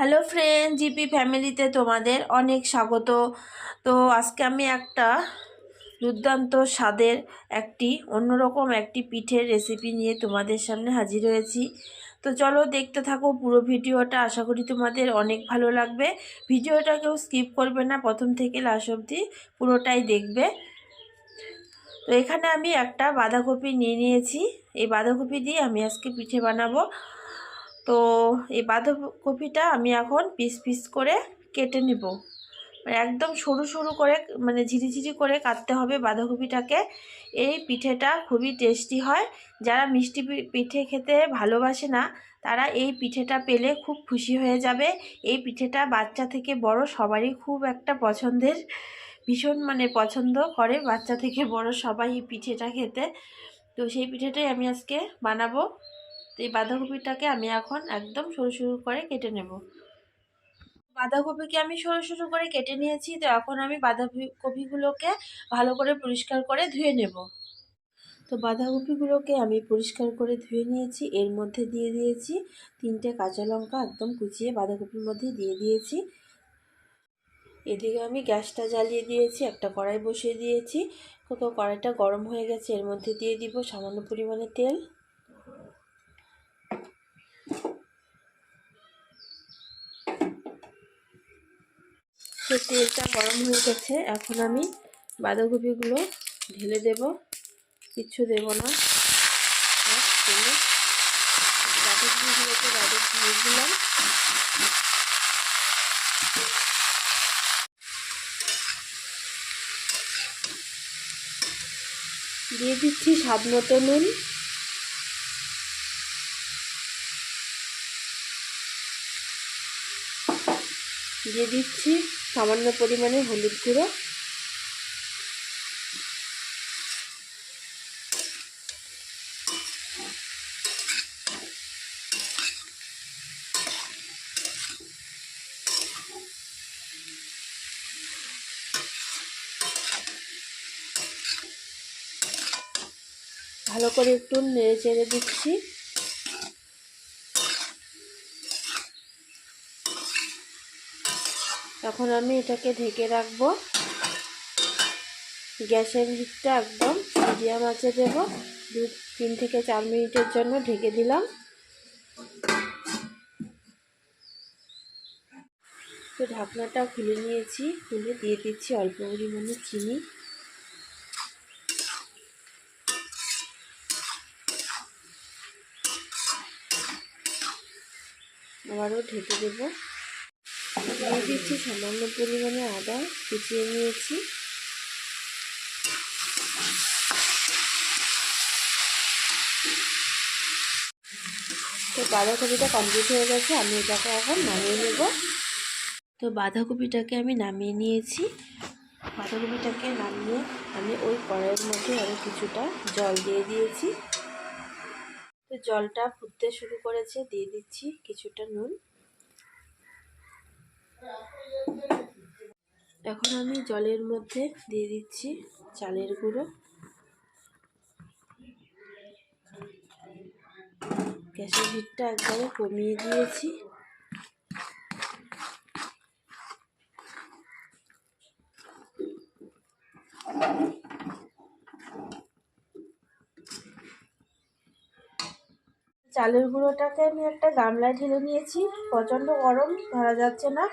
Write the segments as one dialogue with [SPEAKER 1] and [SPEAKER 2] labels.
[SPEAKER 1] Hello friend GP ফ্যামিলিতে তোমাদের অনেক স্বাগত। তো আজকে আমি একটা দুর্দান্ত স্বাদের একটি, অন্যরকম একটি পিঠের রেসিপি নিয়ে তোমাদের সামনে হাজির হয়েছি। তো চলো দেখতে থাকো পুরো ভিডিওটা। আশা করি তোমাদের অনেক ভালো লাগবে। ভিডিওটা কেউ স্কিপ করবে না। প্রথম থেকে লাস্ট অবধি পুরোটাই দেখবে। তো এখানে আমি একটা বাঁধাকপি নিয়ে নিয়েছি। এই বাঁধাকপি দিয়ে আমি আজকে পিঠে বানাবো। তো এই বাঁধাকপিটা আমি এখন পিস পিস করে কেটে নেব। মানে একদম সরু সরু করে মানে ঝিরিঝিরি করে কাটতে হবে বাঁধাকপিটাকে। এই পিঠেটা খুবই টেস্টি হয়। যারা মিষ্টি পিঠে খেতে ভালোবাসে না, তারা এই পিঠেটা পেলে খুব খুশি হয়ে যাবে। এই পিঠেটা বাচ্চা থেকে বড় সবারই খুব একটা পছন্দের, ভীষণ মানে পছন্দ করে বাচ্চা থেকে বড় সবাই এই পিঠেটা খেতে। তো সেই পিঠেটাই আমি আজকে বানাবো। এই বাঁধাকপিটাকে আমি এখন একদম সরু সরু করে কেটে নেব। বাঁধাকপিকে আমি সরু সরু করে কেটে নিয়েছি, তো এখন আমি বাঁধাকপিগুলোকে ভালো করে পরিষ্কার করে ধুয়ে নেব। তো বাঁধাকপিগুলোকে আমি পরিষ্কার করে ধুয়ে নিয়েছি, এর মধ্যে দিয়ে দিয়েছি তিনটে কাঁচা লঙ্কা একদম কুচিয়ে বাঁধাকপির মধ্যে দিয়ে দিয়েছি। এদিকে আমি গ্যাসটা জ্বালিয়ে দিয়েছি, একটা কড়াই বসিয়ে দিয়েছি। কড়াইটা গরম হয়ে গেছে, এর মধ্যে দিয়ে দিব সামান্য পরিমাণে তেল। তো তেলটা গরম হয়ে গেছে। এখন আমি বাঁধাকপিগুলো ঢেলে দেব। কিচ্ছু দেব না। বাঁধাকপিগুলোকে দিয়ে দিলাম। দিয়ে দিচ্ছি স্বাদ মতো নুন। দিয়ে দিচ্ছি সামান্য পরিমাণে হলুদ গুঁড়ো। ভালো করে একটু নেড়ে চেড়ে দিচ্ছি। এখন আমি এটাকে ঢেকে রাখব। গ্যাসের হিটটা একদম মিডিয়াম আছে দেব। দু, তিন থেকে চার মিনিটের জন্য ঢেকে দিলাম। তো ঢাকনাটা খুলে নিয়েছি, খুলে দিয়ে দিচ্ছি অল্প পরিমাণে চিনি। আবারও ঢেকে দেবো। দিয়ে দিচ্ছি, সামান্য পরিমাণে আদা কুচিয়ে নিয়েছি। তো বাঁধাকপিটা কমপ্লিট হয়ে গেছে, আমি এটাকে এখন নামিয়ে নেব। তো বাঁধাকপিটাকে আমি নামিয়ে নিয়েছি। বাঁধাকপিটাকে নামিয়ে আমি ওই কড়াইয়ের মধ্যে আরও কিছুটা জল দিয়ে দিয়েছি। তো জলটা ফুটতে শুরু করেছে, দিয়ে দিচ্ছি কিছুটা নুন। এখন আমি জলের মধ্যে দিয়ে দিচ্ছি চালের গুঁড়ো। গ্যাসের হিটটা একবারে কমিয়ে দিয়েছি। চালের গুঁড়োটাকে আমি একটা গামলায় ঢেলে নিয়েছি। প্রচণ্ড গরম, ধরা যাচ্ছে না।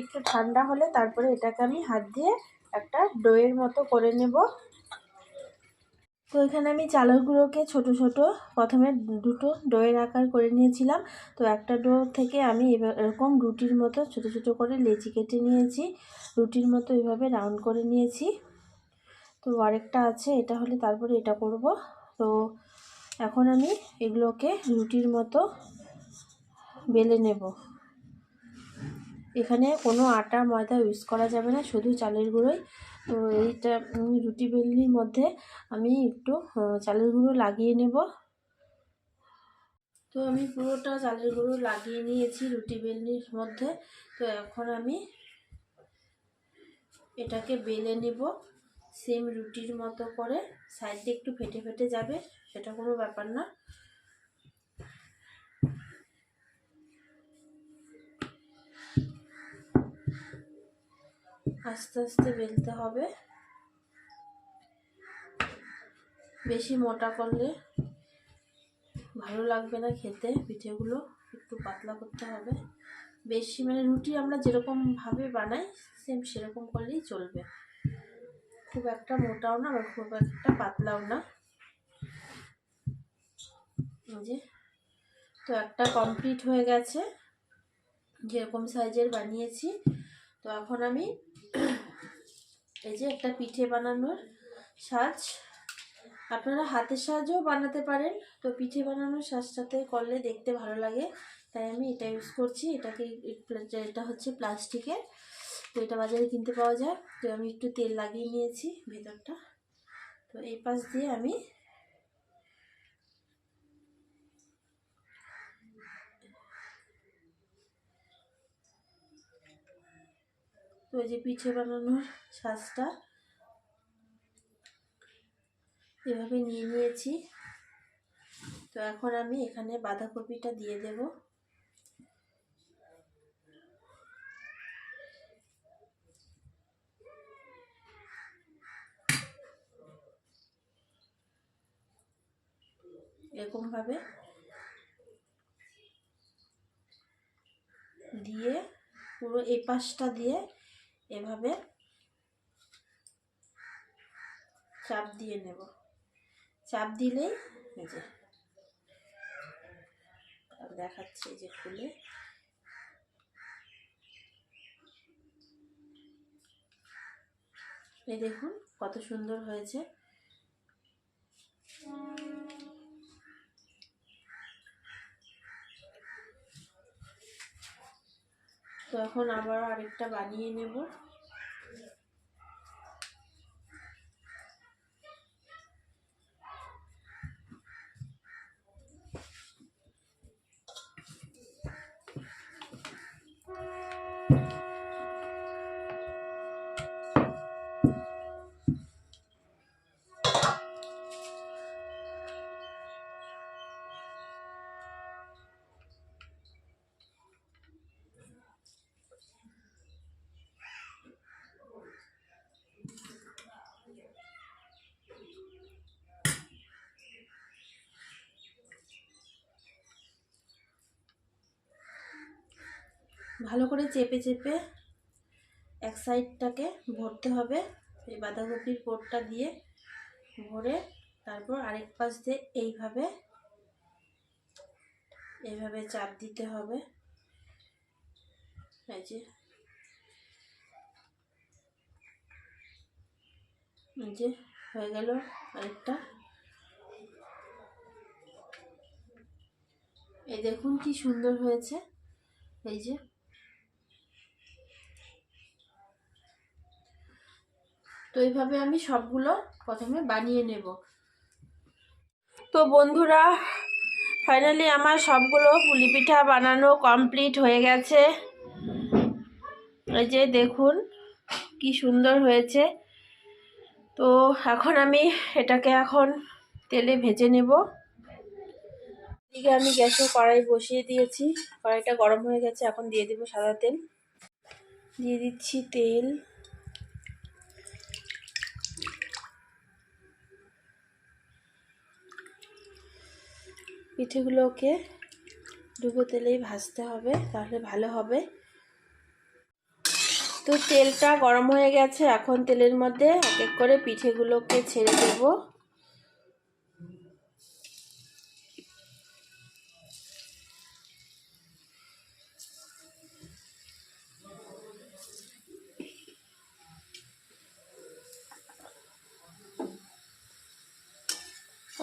[SPEAKER 1] একটু ঠান্ডা হলে তারপরে এটাকে আমি হাত দিয়ে একটা ডোয়ের মতো করে নেব। তো এখানে আমি চালের গুঁড়োকে ছোট ছোট, প্রথমে দুটো ডোয়ের আকার করে নিয়েছিলাম। তো একটা ডো থেকে আমি এরকম রুটির মতো ছোট ছোট করে লেচি কেটে নিয়েছি। রুটির মতো এভাবে রাউন্ড করে নিয়েছি। তো আরেকটা আছে, এটা হলে তারপরে এটা করব। তো এখন আমি এগুলোকে রুটির মতো বেলে নেব। এখানে কোনো আটা, ময়দা ইউজ করা যাবে না, শুধু চালের গুঁড়োই। তো এইটা রুটি বেলনির মধ্যে আমি একটু চালের গুঁড়ো লাগিয়ে নেব। তো আমি পুরোটা চালের গুঁড়ো লাগিয়ে নিয়েছি রুটি বেলনির মধ্যে। তো এখন আমি এটাকে বেলে নেব। সেম রুটির মতো করে। সাইড একটু ফেটে ফেটে যাবে। সেটা কোনো ব্যাপার না। আস্তে আস্তে বেলতে হবে। বেশি মোটা করলে ভালো লাগবে না খেতে, পিঠেগুলো একটু পাতলা করতে হবে। বেশি মানে রুটি আমরা যেরকম ভাবে বানাই সেম সেরকম করলেই চলবে। খুব একটা মোটাও না খুব একটা পাতলাও না। যে, তো একটা কমপ্লিট হয়ে গেছে। যেরকম সাইজের বানিয়েছি, তো এখন আমি এই যে একটা পিঠে বানানোর সাজ। আপনারা হাতের সাহায্যেও বানাতে পারেন, তো পিঠে বানানোর সাজটাতে করলে দেখতে ভালো লাগে। তাই আমি এটা ইউজ করছি। এটাকে এটা হচ্ছে প্লাস্টিকের, তো এটা বাজারে কিনতে পাওয়া যায়। তো আমি একটু তেল লাগিয়ে নিয়েছি ভেতরটা। তো এই পাশ দিয়ে আমি তো এই যে পিঠে বানানোর সাজটা এভাবে নিয়ে নিয়েছি। তো এখন আমি এখানে বাঁধাকপিটা দিয়ে দেব। এরকমভাবে দিয়ে পুরো এই পাশটা দিয়ে এভাবে চাপ দিয়ে নেব। চাপ দিলেই যে দেখাচ্ছে যে খুলে। এই দেখুন কত সুন্দর হয়েছে। তো এখন আবারও আরেকটা বানিয়ে নেব। ভালো করে চেপে চেপে এক সাইডটাকে ভরতে হবে। এই বাঁধাকপির পোরটা দিয়ে ভরে তারপর আরেক পাশ দিয়ে এইভাবে এইভাবে চাপ দিতে হবে। এই যে যে হয়ে গেল আরেকটা। এই দেখুন কি সুন্দর হয়েছে। এই যে তো এইভাবে আমি সবগুলো প্রথমে বানিয়ে নেব। তো বন্ধুরা ফাইনালি আমার সবগুলো পুলি পিঠা বানানো কমপ্লিট হয়ে গেছে। এই যে দেখুন কি সুন্দর হয়েছে। তো এখন আমি এটাকে এখন তেলে ভেজে নেব। এদিকে আমি গ্যাসে কড়াই বসিয়ে দিয়েছি। কড়াইটা গরম হয়ে গেছে, এখন দিয়ে দেবো সাদা তেল। দিয়ে দিচ্ছি তেল। পিঠেগুলোকে ডুবো তেলেই ভাজতে হবে, তাহলে ভালো হবে। তো তেলটা গরম হয়ে গেছে, এখন তেলের মধ্যে এক এক করে পিঠেগুলোকে ছেড়ে দেব।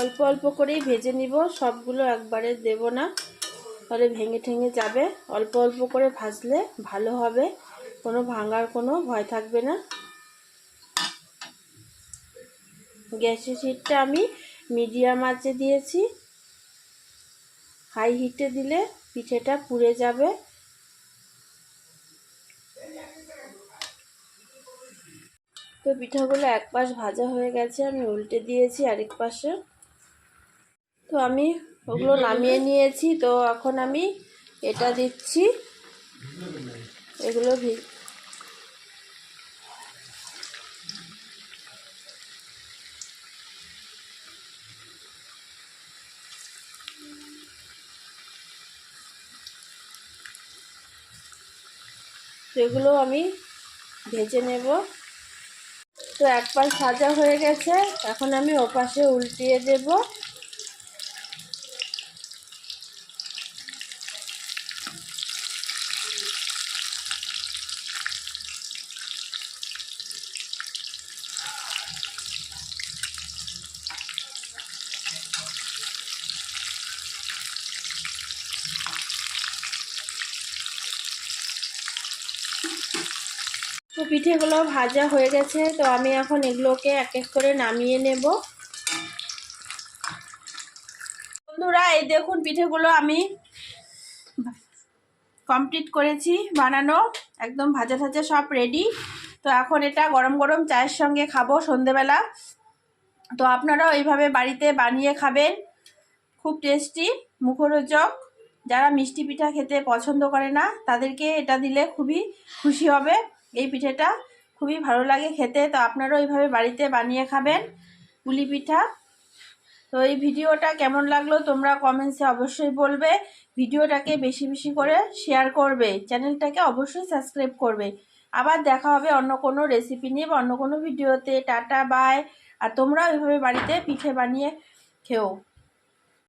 [SPEAKER 1] অল্প অল্প করেই ভেজে নিব। সবগুলো একবারে দেব না। তাহলে ভেঙে ঠেঙে যাবে। অল্প অল্প করে ভাজলে ভালো হবে। কোনো ভাঙার কোনো ভয় থাকবে না। গ্যাসের হিটটা আমি মিডিয়াম আঁচে দিয়েছি। হাই হিটে দিলে পিঠেটা পুড়ে যাবে। তো পিঠাগুলো এক পাশ ভাজা হয়ে গেছে, আমি উল্টে দিয়েছি আরেক পাশে। তো আমি ওগুলো নামিয়ে নিয়েছি তো এখন আমি এটা দিচ্ছি। এগুলো এগুলো আমি ভেজে নেব। তো এক পাশ সাজা হয়ে গেছে এখন আমি ওপাশে উল্টিয়ে দেবো। তো পিঠেগুলো ভাজা হয়ে গেছে, তো আমি এখন এগুলোকে এক এক করে নামিয়ে নেব। বন্ধুরা, এই দেখুন পিঠেগুলো আমি কমপ্লিট করেছি, বানানো, একদম ভাজা ভাজা সব রেডি তো এখন এটা গরম গরম চায়ের সঙ্গে খাব সন্ধেবেলা। তো আপনারাও এইভাবে বাড়িতে বানিয়ে খাবেন, খুব টেস্টি, মুখরোচক। যারা মিষ্টি পিঠা খেতে পছন্দ করে না, তাদেরকে এটা দিলে খুবই খুশি হবে। এই পিঠেটা খুবই ভালো লাগে খেতে। তো আপনারাও এইভাবে বাড়িতে বানিয়ে খাবেন পুলি পিঠা। তো এই ভিডিওটা কেমন লাগল তোমরা কমেন্টসে অবশ্যই বলবে। ভিডিওটাকে বেশি বেশি করে শেয়ার করবে। চ্যানেলটাকে অবশ্যই সাবস্ক্রাইব করবে। আবার দেখা হবে অন্য কোনো রেসিপি নিয়ে বা অন্য কোনো ভিডিওতে। টাটা বাই আর তোমরাও এভাবে বাড়িতে পিঠে বানিয়ে খেও।